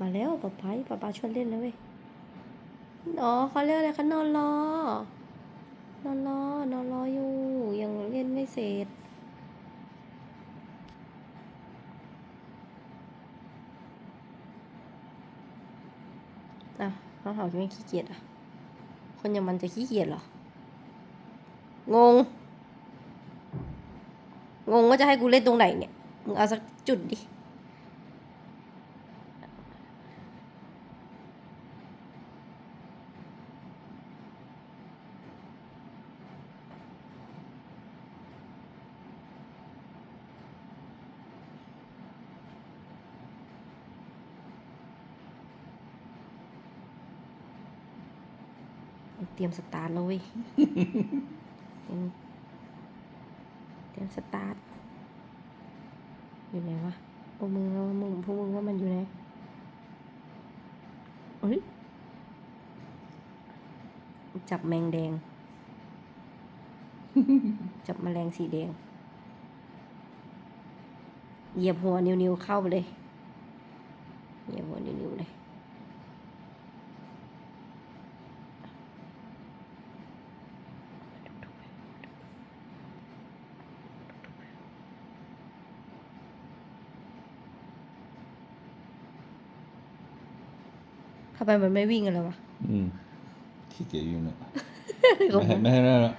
มาแล้วป๊าป๊าป๊าป๊าชวนเล่นแล้วเว้ยอ๋อเขาเรียกอะไรคะนอนรอนอนรอนอนรออยู่ ยังเล่นไม่เสร็จอะน้องหอมยังไม่ขี้เกียจอะ คนอย่างมันจะขี้เกียจเหรอ งง งงว่าจะให้กูเล่นตรงไหนเนี่ย มึงเอาสักจุดดิ เตรียมสตาร์ทแล้วเว้ยเตรียมเตรียมสตาร์ท อยู่ไหนวะพวกมึงว่ามึงพวกมึงว่ามันอยู่ไหนเฮ้ยจับแมงแดง จับแมลงสีแดง เหยียบหัวนิ้วๆเข้าไปเลย เหยียบหัวนิ้ว ๆเลยเข้าไปมันไม่วิ่งกันเลยวะอืมขี้เกียจอยู่เนี่ยของผไม่ให้มไม่ให้แล้ว